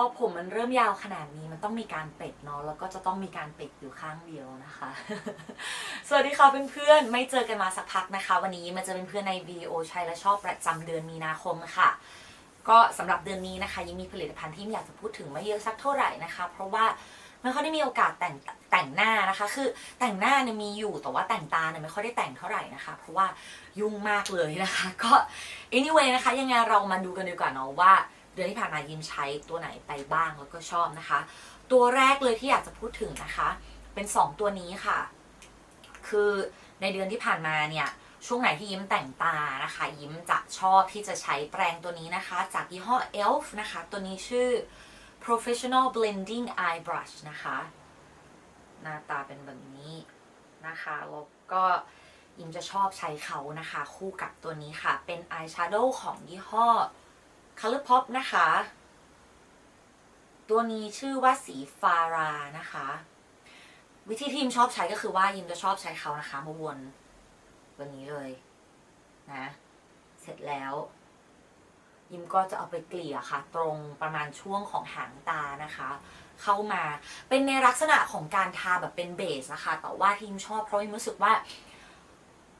อผมมันเริ่มยาวขนาดนี้มันต้องมีการเป็ดเนาะแล้วก็จะต้องมีการเป็ดอยู่ข้างเดียวนะคะ สวัสดีค่ะเพื่อนๆไม่เจอกันมาสักพักนะคะ วันนี้มาเจอเป็นเพื่อนในวิดีโอใช้และชอบประจำเดือนมีนาคมค่ะ ก็สำหรับเดือนนี้นะคะ ยังมีผลิตภัณฑ์ที่อยากจะพูดถึงไม่เยอะสักเท่าไหร่นะคะ เพราะว่าไม่ค่อยได้มีโอกาสแต่งแต่งหน้านะคะ คือแต่งหน้าเนี่ยมีอยู่แต่ว่าแต่งตาเนี่ยไม่ค่อยได้แต่งเท่าไหร่นะคะ เพราะว่ายุ่งมากเลยนะคะ ก็ anyway นะคะยังไงเรามาดูกันดีกว่าเนาะว่า ดือนที่ผ่านมายิมใช้ตัวไหนไปบ้างแล้วก็ชอบนะคะ ตัวแรกเลยที่อยากจะพูดถึงนะคะ เป็น 2 ตัวนี้ค่ะ คือในเดือนที่ผ่านมาเนี่ยช่วงไหนที่ยิ้มแต่งตานะคะ ยิ้มจะชอบที่จะใช้แปรงตัวนี้นะคะ จากยี่ห้อ ELF นะคะ ตัวนี้ชื่อ professional blending eye brush นะคะ หน้าตาเป็นแบบนี้นะคะแล้วก็ยิ้มจะชอบใช้เขานะคะ คู่กับตัวนี้ค่ะ เป็น eye shadow ของยี่ห้อ Colourpop นะคะ ตัวนี้ชื่อว่าสีฟารานะคะ วิธีที่ยิมชอบใช้ก็คือว่ายิมจะชอบใช้เขานะคะมาวนวันนี้เลยนะ เสร็จแล้ว ยิมก็จะเอาไปเกลี่ยค่ะ ตรงประมาณช่วงของหางตานะคะ เข้ามาเป็นในลักษณะของการทาแบบเป็นเบสนะคะ แต่ว่าที่ยิมชอบเพราะยิมรู้สึกว่า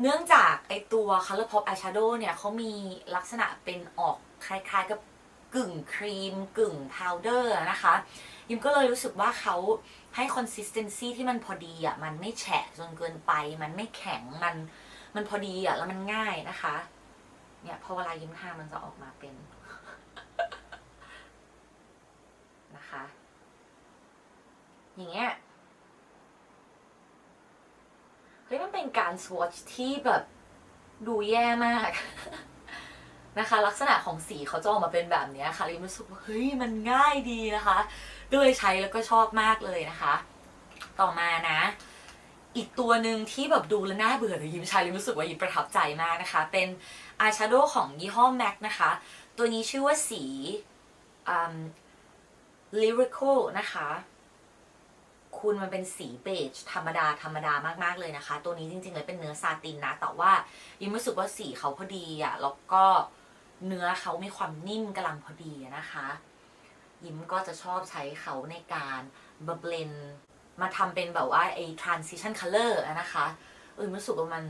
เนื่องจากไอตัว Colourpop Eyeshadow เนี่ยเขามีลักษณะเป็นออก คล้ายๆกับกึ่งครีม กึ่งพาวเดอร์นะคะยิมก็เลยรู้สึกว่าเขาให้ consistency ที่มันพอดีอะมันไม่แฉะจนเกินไป มันไม่แข็งมันมันพอดีอะแล้วมันง่ายนะคะ เนี่ยพอเวลายิ้มทามันจะออกมาเป็นนะคะ อย่างเงี้ยเฮ้ยมันเป็นการสวอชที่แบบดูแย่มาก นะคะ ลักษณะของสีเขาจะออกมาเป็นแบบนี้ค่ะลิมรู้สึกว่าเฮ้ยมันง่ายดีนะคะก็เลยใช้แล้วก็ชอบมากเลยนะคะ ต่อมานะ อีกตัวหนึ่งที่แบบดูแล้วน่าเบื่อเลยยิมใช้ลิมรู้สึกว่ายิมประทับใจมากนะคะ เป็นอายแชโดว์ของยี่ห้อ MAC นะคะ ตัวนี้ชื่อว่าสีอืม lyrical นะคะคุณมันเป็นสีเบจธรรมดาธรรมดามากๆเลยนะคะ ตัวนี้จริงๆเลยเป็นเนื้อซาตินนะ แต่ว่ายิมรู้สึกว่าสีเขาพอดีอะ แล้วก็ เนื้อเขามีความนิ่มกำลังพอดีนะคะ ยิ้มก็จะชอบใช้เขาในการมาเบลนมาทำเป็นแบบว่าไอ้ transition color นะคะเออรู้สึกว่ามัน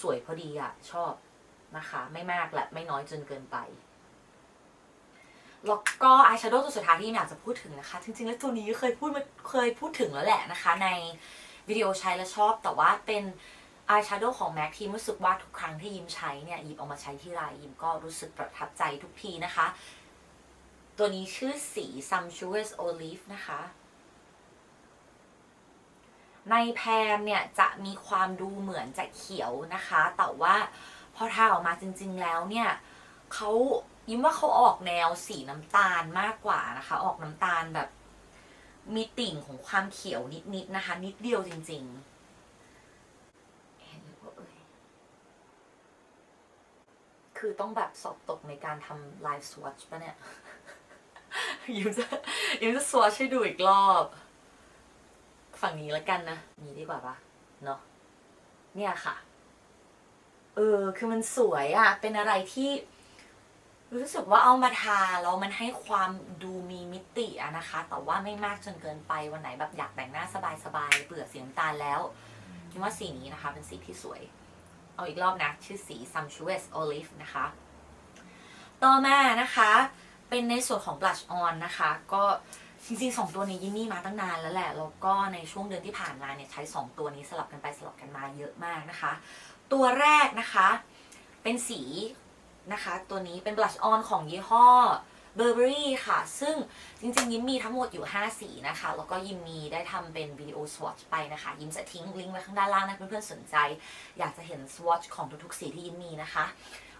สวยพอดีอะชอบนะคะ ไม่มากและไม่น้อยจนเกินไป แล้วก็อายแชโดว์ตัวสุดท้ายที่อยากจะพูดถึงนะคะ จริงๆ แล้วตัวนี้เคยพูดมาเคยพูดถึงแล้วแหละนะคะ ในวิดีโอใช้แล้วชอบแต่ว่าเป็น อายแชโดว์ของแม็กที่รู้สึกว่าทุกครั้งที่ยิมใช้เนี่ยยิมเอามาใช้ที่ไรยิมก็รู้สึกประทับใจทุกทีนะคะ ตัวนี้ชื่อสี Sumptuous Olive นะคะ ในแพนเนี่ยจะมีความดูเหมือนจะเขียวนะคะ แต่ว่าพอทาออกมาจริง ๆแล้วเนี่ยเขายิ้มว่าเขาออกแนวสีน้ำตาลมากกว่านะคะ ออกน้ำตาลแบบมีติ่งของความเขียวนิดๆนะคะ นิดเดียวจริง ๆ เห็นหรือเปล่าเอ่ย คือต้องแบบสอบตกในการทำไลฟ์สวอชปะเนี่ยยิ้มจะยิ้มจะสวอชให้ดูอีกรอบ ฝั่งนี้แล้วกันนะนี้ดีกว่าปะเนาะเนี่ยค่ะ เออ คือมันสวยอะเป็นอะไรที่ รู้สึกว่าเอามาทาแล้วมันให้ความดูมีมิติอะนะคะ แต่ว่าไม่มากจนเกินไปวันไหนแบบอยากแต่งหน้าสบายๆเบื่อสีน้ำตาลแล้วคิดว่าสีนี้นะคะ เป็นสีที่สวย เอาอีกรอบนะ ชื่อสี Sumptuous Olive นะคะ ต่อมานะคะ เป็นในส่วนของ blush on นะคะ ก็จริงๆสองตัวนี้ยินนี่มาตั้งนานแล้วแหละ แล้วก็ในช่วงเดือนที่ผ่านมาเนี่ยใช้สองตัวนี้สลับกันไปสลับกันมาเยอะมากนะคะ ตัวแรกนะคะ เป็นสีนะคะ ตัวนี้เป็น blush on ของยี่ห้อ Burberry ค่ะ ซึ่งจริงๆ ยิมมีทั้งหมดอยู่ 5 สีนะคะ แล้วก็ยิมมีได้ทำเป็นวิดีโอ swatch ไปนะคะ ยิมจะทิ้งลิงก์ไว้ข้างด้านล่างนะเพื่อนๆสนใจ อยากจะเห็น swatch ของทุกๆสีที่ยิมมีนะคะ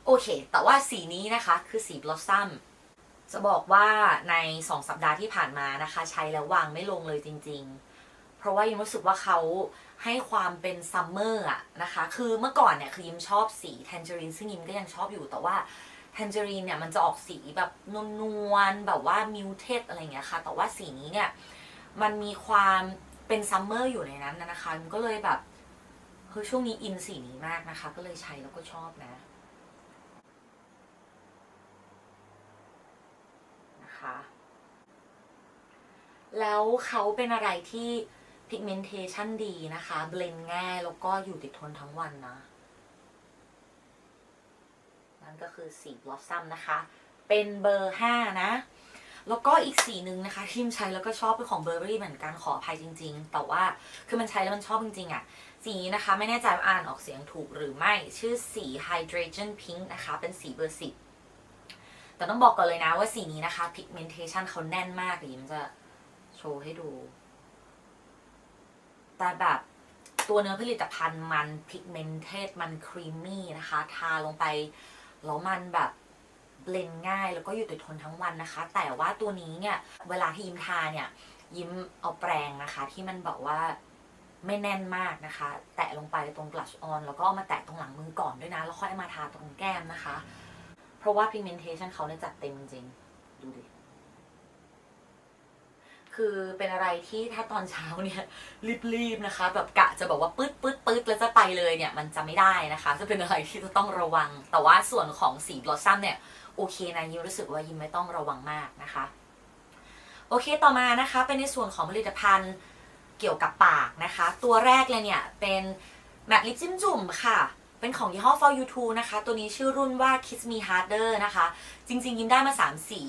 โอเค แต่ว่าสีนี้นะคะคือสี blossom จะบอกว่าใน 2 สัปดาห์ที่ผ่านมานะคะ ใช้แล้ววางไม่ลงเลยจริง ๆ เพราะว่ายิมรู้สึกว่าเขาให้ความเป็นซัมเมอร์อะนะคะ คือเมื่อก่อนเนี่ยคือยิมชอบสี tangerine ซึ่งยิมก็ยังชอบอยู่แต่ว่า tangerine เนี่ยมันจะออกสีแบบนวลๆแบบว่า muted อะไรเงี้ยค่ะ แต่ว่าสีนี้เนี่ยมันมีความเป็นซัมเมอร์อยู่ในนั้นนะนะคะยิมก็เลยแบบเฮ้ยช่วงนี้อินสีนี้มากนะคะ ก็เลยใช้แล้วก็ชอบนะนะคะแล้วเขาเป็นอะไรที่ pigmentation ดีนะคะ เบลนง่ายแล้วก็อยู่ติดทนทั้งวันนะ นั่นก็คือสี Blossom นะคะ เป็นเบอร์ 5 นะ แล้วก็อีกสีหนึ่งนะคะที่ใช้แล้วก็ชอบเป็นของ Burberry เหมือนกันขออภัยจริง ๆ แต่ว่าคือมันใช้แล้วมันชอบจริงๆอะ่ะ สีนะคะ ไม่แน่ใจว่าอ่านออกเสียงถูกหรือไม่ ชื่อสี Hydrogen Pink นะคะ เป็นสีเบอร์สิบแต่ต้องบอกก่อนเลยนะว่าสีนี้นะคะ pigmentation เขาแน่นมากเดี๋ยวมันจะโชว์ให้ดู แต่แบบตัวเนื้อผลิตภัณฑ์มัน pigmented มันครีมมี่นะคะ ทาลงไป แล้วมันแบบเบลนง่ายแล้วก็อยู่ติดทนทั้งวันนะคะ แต่ว่าตัวนี้เนี่ย เวลาที่ยิ้มทาเนี่ย ยิ้มเอาแปรงนะคะ ที่มันบอกว่าไม่แน่นมากนะคะ แตะลงไปตรงกลัชออน แล้วก็ามาแตะตรงหลังมือก่อนด้วยนะ แล้วค่อยมาทาตรงแก้มนะคะ เพราะว่า pigmentation เขาเนี่ยจัดเต็มจริง ดูดิ คือเป็นอะไรที่ถ้าตอนเช้าเนี่ยรีบๆนะคะ แบบกะจะบอกว่าปื๊ดปื๊ดปื๊ดแล้วจะไปเลยเนี่ย มันจะไม่ได้นะคะ จะเป็นอะไรที่จะต้องระวัง แต่ว่าส่วนของสีบลอสซัมเนี่ยโอเคนะยิมรู้สึกว่ายิมไม่ต้องระวังมากนะคะ โอเคต่อมานะคะ เป็นในส่วนของผลิตภัณฑ์เกี่ยวกับปากนะคะ ตัวแรกเลยเนี่ยเป็นแมตต์ลิปจิ้มจุ่มค่ะเป็นของยี่ห้อ For You Too นะคะ ตัวนี้ชื่อรุ่นว่า Kiss Me Harder นะคะ จริง ๆ ยิมได้มา 3 สี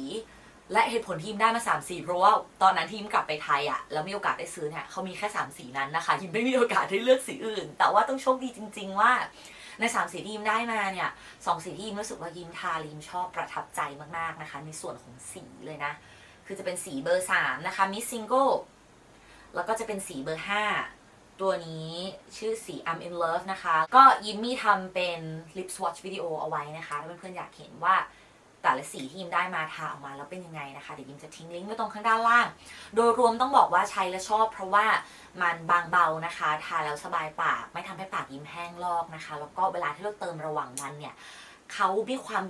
และเหตุผลที่ยิมได้มา3สีเพราะว่าตอนนั้นที่ยิมกลับไปไทยอะ่ะแล้วมีโอกาสได้ซื้อเนี่ยเขามีแค่3สีนั้นนะคะยิมไม่มีโอกาสได้เลือกสีอื่น แต่ว่าต้องโชคดีจริง ๆ ว่าในสามสีที่ยิมได้มาเนี่ยสองสีที่ยิมรู้สึกว่ายิมทายิมชอบประทับใจมากๆนะคะ ในส่วนของสีเลยนะ คือจะเป็นสีเบอร์สามนะคะ Miss Single แล้วก็จะเป็นสีเบอร์ห้าตัวนี้ชื่อสี I'm in love นะคะ ก็ยิมมี่ทำเป็น lip swatch วิดีโอเอาไว้นะคะถ้าเพื่อนๆอยากเห็นว่า แต่ละสีที่ยิมได้มาทาออกมาแล้วเป็นยังไงนะคะเดี๋ยวยิมจะทิ้งลิงก์ไว้ตรงข้างด้านล่าง โดยรวมต้องบอกว่าใช้แล้วชอบ เพราะว่ามันบางเบานะคะ ทาแล้วสบายปาก ไม่ทำให้ปากยิ้มแห้งลอกนะคะ แล้วก็เวลาที่เราเติมระหว่างวันเนี่ยเขามีความ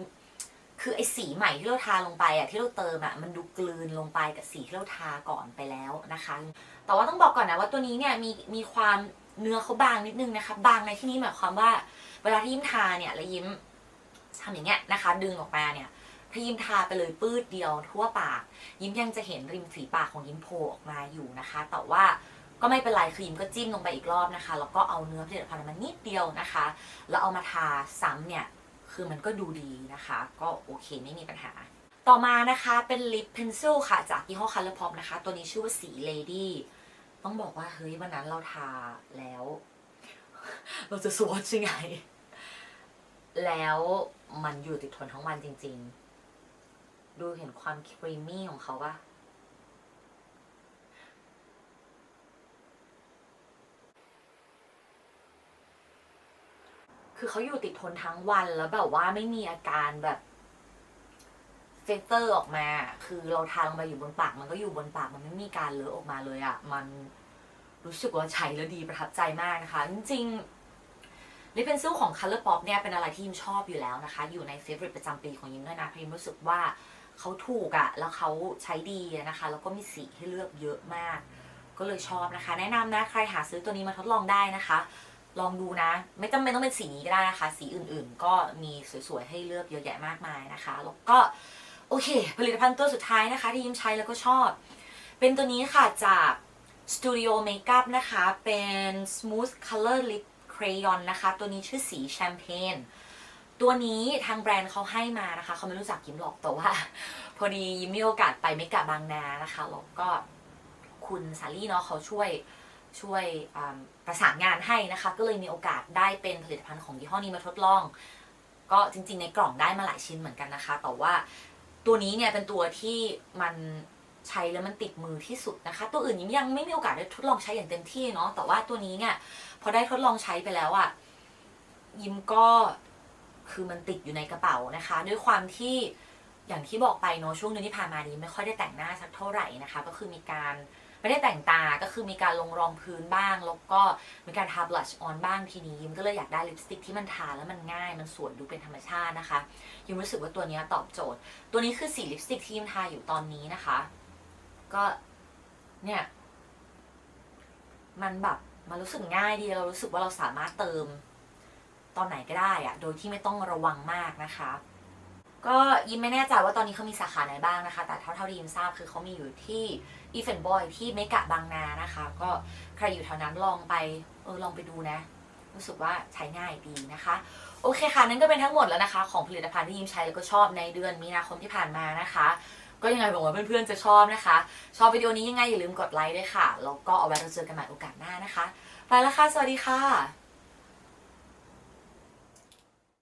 คือไอ้สีใหม่ที่เราทาลงไปอะที่เราเติมอะมันดูกลืนลงไปกับสีที่เราทาก่อนไปแล้วนะคะ แต่ว่าต้องบอกก่อนนะว่าตัวนี้เนี่ยมีมีความเนื้อเขาบางนิดนึงนะคะบางในที่นี้หมายความว่า เวลาที่ยิ้มทาเนี่ยแล้วยิ้มทำอย่างเงี้ยนะคะ ดึงออกมาเนี่ย ถ้ายิ้มทาไปเลยปื้ดเดียวทั่วปาก ยิ้มยังจะเห็นริมฝีปากของยิ้มโผล่ออกมาอยู่นะคะ แต่ว่าก็ไม่เป็นไรคือยิ้มก็จิ้มลงไปอีกรอบนะคะ แล้วก็เอาเนื้อผลิตภัณฑ์มานิดเดียวนะคะ แล้วเอามาทาซ้ำเนี่ยคือมันก็ดูดีนะคะ ก็โอเคไม่มีปัญหา ต่อมานะคะเป็นลิปเพนซิลค่ะ จากยี่ห้อ Colourpop นะคะ ตัวนี้ชื่อว่าสี Lady ต้องบอกว่าเฮ้ยวันนั้นเราทาแล้ว เราจะสวอชยังไงแล้วมันอยู่ติดทนทั้งวันจริง ๆ ดูเห็นความครีมมี่ของเขาปะคือเขาอยู่ติดทนทั้งวันแล้วแบบว่าไม่มีอาการแบบเฟเตอร์ออกมา คือเราทาลงไปอยู่บนปาก มันก็อยู่บนปาก มันไม่มีการเลอะออกมาเลยอะ่ะ มันรู้สึกว่าใช้แล้วดีประทับใจมากนะคะ จริงๆลิปเพนซิลของ Color Pop เนี่ยเป็นอะไรที่ยิมชอบอยู่แล้วนะคะ อยู่ในเฟ v o r i t e ประจำปีของยิมด้วยนะเพราะยิมรู้สึกว่า เขาถูกอะ่ะแล้วเขาใช้ดีนะคะ แล้วก็มีสีให้เลือกเยอะมาก ก็เลยชอบนะคะ แนะนำนะใครหาซื้อตัวนี้มาทดลองได้นะคะ ลองดูนะ ไม่จำเป็นต้องเป็นสีนี้ก็ได้นะคะ สีอื่นๆ ก็มีสวยๆให้เลือกเยอะแยะมากมายนะคะ แล้วก็โอเค ผลิตภัณฑ์ตัวสุดท้ายนะคะ ที่ยิ้มใช้แล้วก็ชอบ เป็นตัวนี้ค่ะจาก Studio Makeup นะคะ เป็น Smooth Color Lip Crayon นะคะ ตัวนี้ชื่อสีแชมเปญ ตัวนี้ทางแบรนด์เขาให้มานะคะเขาไม่รู้จักยิ้มหรอกแต่ว่า พอดียิ้มมีโอกาสไปเมกะบางนานะคะแล้วก็คุณสาลี่เนาะเขาช่วยช่วยประสานงานให้นะคะ ก็เลยมีโอกาสได้เป็นผลิตภัณฑ์ของยี่ห้อนี้มาทดลอง ก็จริง ๆ ในกล่องได้มาหลายชิ้นเหมือนกันนะคะ แต่ว่าตัวนี้เนี่ยเป็นตัวที่มันใช้แล้วมันติดมือที่สุดนะคะ ตัวอื่นยิ้มยังไม่มีโอกาสได้ทดลองใช้อย่างเต็มที่เนาะแต่ว่าตัวนี้เนี่ยพอได้ทดลองใช้ไปแล้วอะยิ้มก็ คือมันติดอยู่ในกระเป๋านะคะ ด้วยความที่อย่างที่บอกไปเนาะช่วงนึงที่ผ่านมานี้ไม่ค่อยได้แต่งหน้าสักเท่าไหร่นะคะ ก็คือมีการไม่ได้แต่งตาก็คือมีการลงรองพื้นบ้าง แล้วก็มีการทาบลัชออนบ้างทีนี้ยิมก็เลยอยากได้ลิปสติกที่มันทาแล้วมันง่ายมันสวยดูเป็นธรรมชาตินะคะยิมรู้สึกว่าตัวนี้ตอบโจทย์ ตัวนี้คือสีลิปสติกที่ยิมทาอยู่ตอนนี้นะคะ ก็เนี่ย มันแบบมันรู้สึกง่ายดีเรารู้สึกว่าเราสามารถเติม ตอนไหนก็ได้อะโดยที่ไม่ต้องระวังมากนะคะ ก็ยิมไม่แน่ใจว่าตอนนี้เขามีสาขาไหนบ้างนะคะ แต่เท่าเท่าที่ยิมทราบคือเขามีอยู่ที่อีเฟนบอยที่เมกะบางนานะคะ ก็ใครอยู่แถวนั้นลองไปเออลองไปดูนะ รู้สึกว่าใช้ง่ายดีนะคะ โอเคค่ะนั่นก็เป็นทั้งหมดแล้วนะคะ ของผลิตภัณฑ์ที่ยิมใช้แล้วก็ชอบในเดือนมีนาคมที่ผ่านมานะคะก็ยังไงบอกว่าเพื่อนๆจะชอบนะคะ ชอบวิดีโอนี้ยังไงอย่าลืมกดไลค์ด้วยค่ะ แล้วก็เอาไว้เราเจอกันใหม่โอกาสหน้านะคะ ไปแล้วค่ะ สวัสดีค่ะ